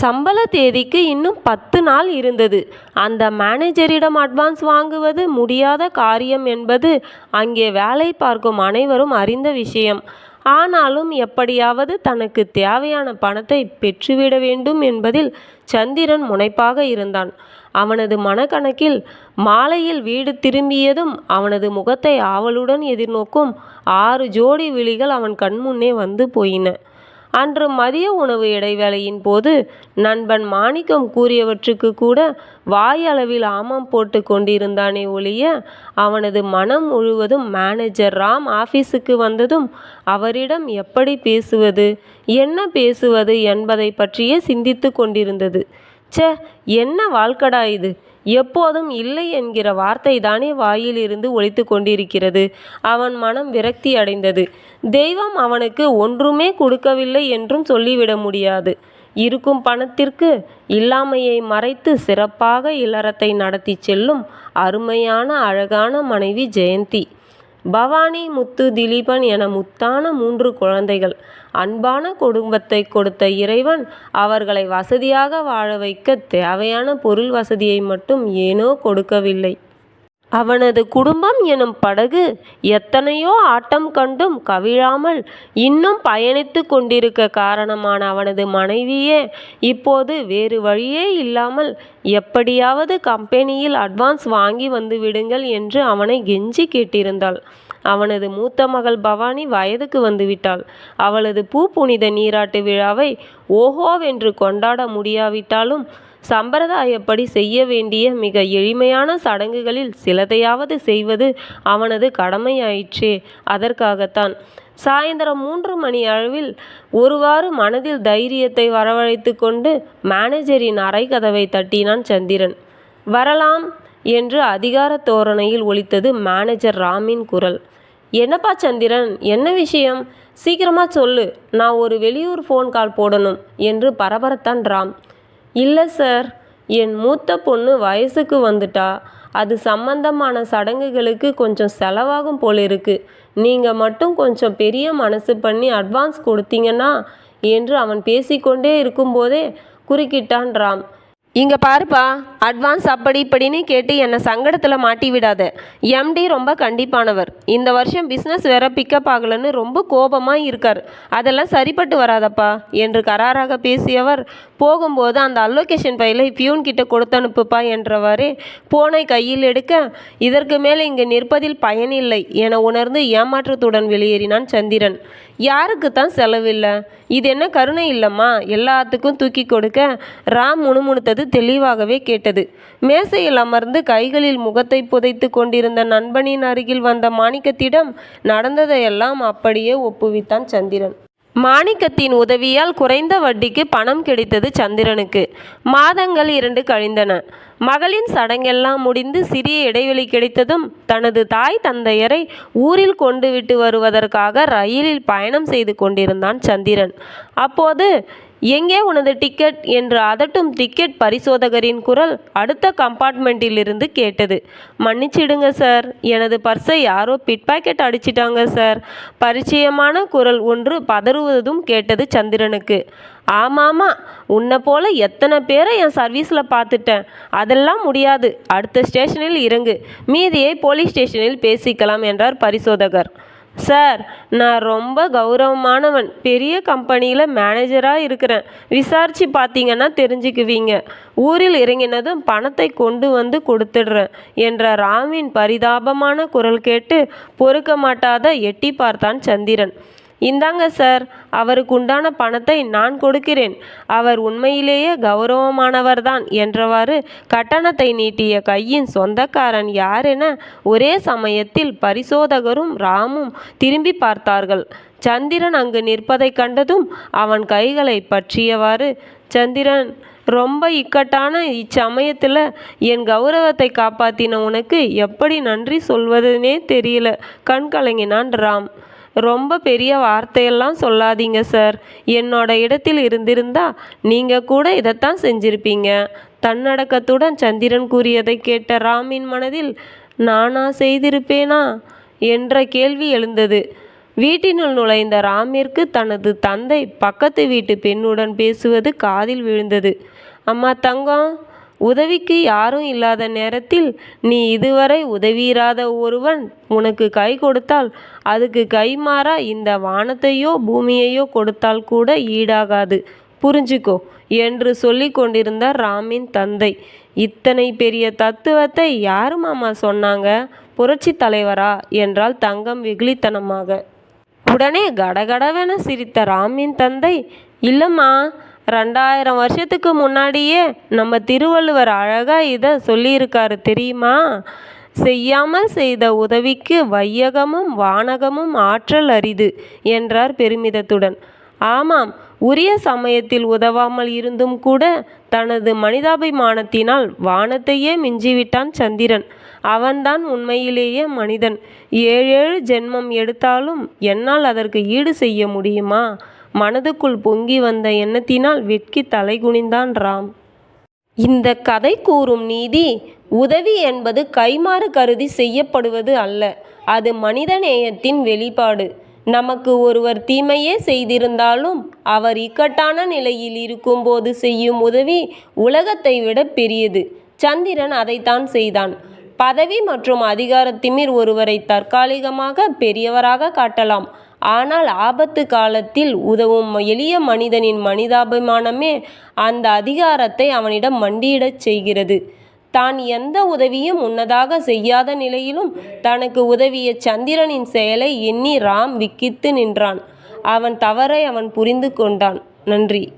சம்பள தேதிக்கு இன்னும் பத்து நாள் இருந்தது. அந்த மேனேஜரிடம் அட்வான்ஸ் வாங்குவது முடியாத காரியம் என்பது அங்கே வேலை பார்க்கும் அனைவரும் அறிந்த விஷயம். ஆனாலும் எப்படியாவது தனக்கு தேவையான பணத்தை பெற்றுவிட வேண்டும் என்பதில் சந்திரன் முனைப்பாக இருந்தான். அவனது மனக்கணக்கில் மாலையில் வீடு திரும்பியதும் அவனது முகத்தை ஆவலுடன் எதிர்நோக்கும் ஆறு ஜோடி விழிகள் அவன் கண்முன்னே வந்து போயின. அன்று மதிய உணவு இடைவேளையின் போது நண்பன் மாணிக்கம் கூறியவற்றுக்கு கூட வாயளவில் ஆமாம் போட்டு கொண்டிருந்தானே ஒழிய அவனது மனம் முழுவதும் மேனேஜர் ராம் ஆபீஸுக்கு வந்ததும் அவரிடம் எப்படி பேசுவது என்ன பேசுவது என்பதை பற்றியே சிந்தித்து கொண்டிருந்தது. ச்சே என்ன வாழ்க்கடா இது? எப்போதும் இல்லை என்கிற வார்த்தை தானே வாயிலிருந்து ஒழித்து கொண்டிருக்கிறது. அவன் மனம் விரக்தி அடைந்தது. தெய்வம் அவனுக்கு ஒன்றுமே கொடுக்கவில்லை என்றும் சொல்லிவிட முடியாது. இருக்கும் பணத்திற்கு இல்லாமையை மறைத்து சிறப்பாக இல்லறத்தை நடத்தி செல்லும் அருமையான அழகான மனைவி ஜெயந்தி. பவானி முத்து திலீபன் என முத்தான மூன்று குழந்தைகள். அன்பான குடும்பத்தை கொடுத்த இறைவன் அவர்களை வசதியாக வாழ வைக்க தேவையான பொருள் வசதியை மட்டும் ஏனோ கொடுக்கவில்லை. அவனது குடும்பம் எனும் படகு எத்தனையோ ஆட்டம் கண்டும் கவிழாமல் இன்னும் பயணித்து கொண்டிருக்க காரணமான அவனது மனைவியே இப்போது வேறு வழியே இல்லாமல் எப்படியாவது கம்பெனியில் அட்வான்ஸ் வாங்கி வந்து விடுங்கள் என்று அவனை கெஞ்சி கேட்டிருந்தாள். அவனது மூத்த மகள் பவானி வயதுக்கு வந்துவிட்டாள். அவளது பூ புனித நீராட்டு விழாவை ஓஹோவென்று கொண்டாட முடியாவிட்டாலும் சம்பிரதாயப்படி செய்ய வேண்டிய மிக எளிமையான சடங்குகளில் சிலதையாவது செய்வது அவனது கடமையாயிற்றே. அதற்காகத்தான் சாயந்தரம் மூன்று மணி அளவில் ஒருவாறு மனதில் தைரியத்தை வரவழைத்து கொண்டு மேனேஜரின் அறை கதவை தட்டினான் சந்திரன். வரலாம் என்று அதிகார தோரணையில் ஒலித்தது மேனேஜர் ராமின் குரல். என்னப்பா சந்திரன்? என்ன விஷயம்? சீக்கிரமாக சொல்லு. நான் ஒரு வெளியூர் ஃபோன் கால் போடணும் என்று பரபரத்தான் ராம். இல்லை சார் என் மூத்த பொண்ணு வயசுக்கு வந்துட்டா. அது சம்பந்தமான சடங்குகளுக்கு கொஞ்சம் செலவாகும் போல இருக்கு. நீங்கள் மட்டும் கொஞ்சம் பெரிய மனசு பண்ணி அட்வான்ஸ் கொடுத்தீங்கன்னா? என்று அவன் பேசிக்கொண்டே இருக்கும்போதே குறுக்கிட்டான் ராம். இங்கே பாருப்பா அட்வான்ஸ் அப்படி இப்படின்னு கேட்டு என்னை சங்கடத்தில் மாட்டி விடாத. எம்டி ரொம்ப கண்டிப்பானவர். இந்த வருஷம் பிஸ்னஸ் வேற பிக்கப் ஆகலைன்னு ரொம்ப கோபமாக இருக்கார். அதெல்லாம் சரிப்பட்டு வராதப்பா என்று கராராக பேசியவர் போகும்போது அந்த அல்லோகேஷன் ஃபைலை பியூன் கிட்ட கொடுத்து அனுப்புப்பா என்றவாறே போனை கையில் எடுக்க இதற்கு மேலே இங்கு நிற்பதில் பயனில்லை என உணர்ந்து ஏமாற்றத்துடன் வெளியேறினான் சந்திரன். யாருக்கு தான் செலவில்லை? இது என்ன கருணை இல்லைம்மா? எல்லாத்துக்கும் தூக்கி கொடுக்க ராம் முணுமுணுத்தது தெளிவாகவே கேட்டது. மேசையில் அமர்ந்து கைகளில் முகத்தை புதைத்து கொண்டிருந்த நண்பனின் அருகில் வந்த மாணிக்கத்திடம் நடந்ததையெல்லாம் அப்படியே ஒப்புவித்தான் சந்திரன். மாணிக்கத்தின் உதவியால் குறைந்த வட்டிக்கு பணம் கிடைத்தது சந்திரனுக்கு. மாதங்கள் இரண்டு கழிந்தன. மகளின் சடங்கெல்லாம் முடிந்து சிறிய இடைவெளி கிடைத்ததும் தனது தாய் தந்தையரை ஊரில் கொண்டு விட்டு வருவதற்காக ரயிலில் பயணம் செய்து கொண்டிருந்தான் சந்திரன். அப்போது எங்கே உனது டிக்கெட் என்று அதட்டும் டிக்கெட் பரிசோதகரின் குரல் அடுத்த கம்பார்ட்மெண்ட்டிலிருந்து கேட்டது. மன்னிச்சிடுங்க சார் எனது பர்ஸை யாரோ பிட்பாக்கெட் அடிச்சிட்டாங்க சார் பரிச்சயமான குரல் ஒன்று பதறுவதும் கேட்டது சந்திரனுக்கு. ஆமாமா உன்னை போல எத்தனை பேரை என் சர்வீஸில் பார்த்துட்டேன். அதெல்லாம் முடியாது. அடுத்த ஸ்டேஷனில் இறங்கு. மீதியை போலீஸ் ஸ்டேஷனில் பேசிக்கலாம் என்றார் பரிசோதகர். சார் நான் ரொம்ப கௌரவமானவன். பெரிய கம்பெனியில் மேனேஜராக இருக்கிறேன். விசாரித்து பார்த்தீங்கன்னா தெரிஞ்சுக்குவீங்க. ஊரில் இறங்கினதும் பணத்தை கொண்டு வந்து கொடுத்துடுறேன் என்ற ராமின் பரிதாபமான குரல் கேட்டு பொறுக்க மாட்டாத எட்டி பார்த்தான் சந்திரன். இந்தாங்க சார். அவருக்கு உண்டான பணத்தை நான் கொடுக்கிறேன். அவர் உண்மையிலேயே கௌரவமானவர்தான் என்றவாறு கட்டணத்தை நீட்டிய கையின் சொந்தக்காரன் யாரென ஒரே சமயத்தில் பரிசோதகரும் ராமும் திரும்பி பார்த்தார்கள். சந்திரன் அங்கு நிற்பதைக் கண்டதும் அவன் கைகளை பற்றியவாறு சந்திரன் ரொம்ப இக்கட்டான இச்சமயத்தில் என் கௌரவத்தை காப்பாத்தின உனக்கு எப்படி நன்றி சொல்வதுனே தெரியல. கண் கலங்கினான் ராம். ரொம்ப பெரிய வார்த்தையெல்லாம் சொல்லாதீங்க சார் என்னோட இடத்தில் இருந்திருந்தா நீங்கள் கூட இதைத்தான் செஞ்சிருப்பீங்க. தன்னடக்கத்துடன் சந்திரன் கூறியதை கேட்ட ராமின் மனதில் நானா செய்திருப்பேனா? என்ற கேள்வி எழுந்தது. வீட்டினுள் நுழைந்த ராமிற்கு தனது தந்தை பக்கத்து வீட்டு பெண்ணுடன் பேசுவது காதில் விழுந்தது. அம்மா தங்கம் உதவிக்கு யாரும் இல்லாத நேரத்தில் நீ இதுவரை உதவியிராத ஒருவன் உனக்கு கை கொடுத்தால் அதுக்கு கைமாறா இந்த வானத்தையோ பூமியையோ கொடுத்தால் கூட ஈடாகாது. புரிஞ்சுக்கோ. என்று சொல்லி கொண்டிருந்தார் ராமின் தந்தை. இத்தனை பெரிய தத்துவத்தை யாரு மாமா சொன்னாங்க? புரட்சி தலைவரா? என்றால் தங்கம் வெகுளித்தனமாக உடனே கடகடவென சிரித்த ராமின் தந்தை இல்லைம்மா ரெண்டாயிரம் வருஷத்துக்கு முன்னாடியே நம்ம திருவள்ளுவர் அழகாக இதை சொல்லியிருக்காரு தெரியுமா? செய்யாமல் செய்த உதவிக்கு வையகமும் வானகமும் ஆற்றல் அரிது என்றார் பெருமிதத்துடன். ஆமாம் உரிய சமயத்தில் உதவாமல் இருந்தும் கூட தனது மனிதாபிமானத்தினால் வானத்தையே மிஞ்சிவிட்டான் சந்திரன். அவன்தான் உண்மையிலேயே மனிதன். ஏழேழு ஜென்மம் எடுத்தாலும் என்னால் அதற்கு ஈடு செய்ய முடியுமா? மனதுக்குள் பொங்கி வந்த எண்ணத்தினால் வெட்கி தலைகுனிந்தான் ராம். இந்த கதை கூறும் நீதி உதவி என்பது கைமாறு கருதி செய்யப்படுவது அல்ல. அது மனிதநேயத்தின் வெளிப்பாடு. நமக்கு ஒருவர் தீமையே செய்திருந்தாலும் அவர் இக்கட்டான நிலையில் இருக்கும்போது செய்யும் உதவி உலகத்தை விட பெரியது. சந்திரன் அதைத்தான் செய்தான். பதவி மற்றும் அதிகாரத்திமிர் ஒருவரை தற்காலிகமாக பெரியவராக காட்டலாம். ஆனால் ஆபத்து காலத்தில் உதவும் எளிய மனிதனின் மனிதாபிமானமே அந்த அதிகாரத்தை அவனிடம் மண்டியிடச் செய்கிறது. தான் எந்த உதவியும் முன்னதாக செய்யாத நிலையிலும் தனக்கு உதவிய சந்திரனின் செயலை எண்ணி ராம் விக்கித்து நின்றான். அவன் தவறை அவன் புரிந்து கொண்டான். நன்றி.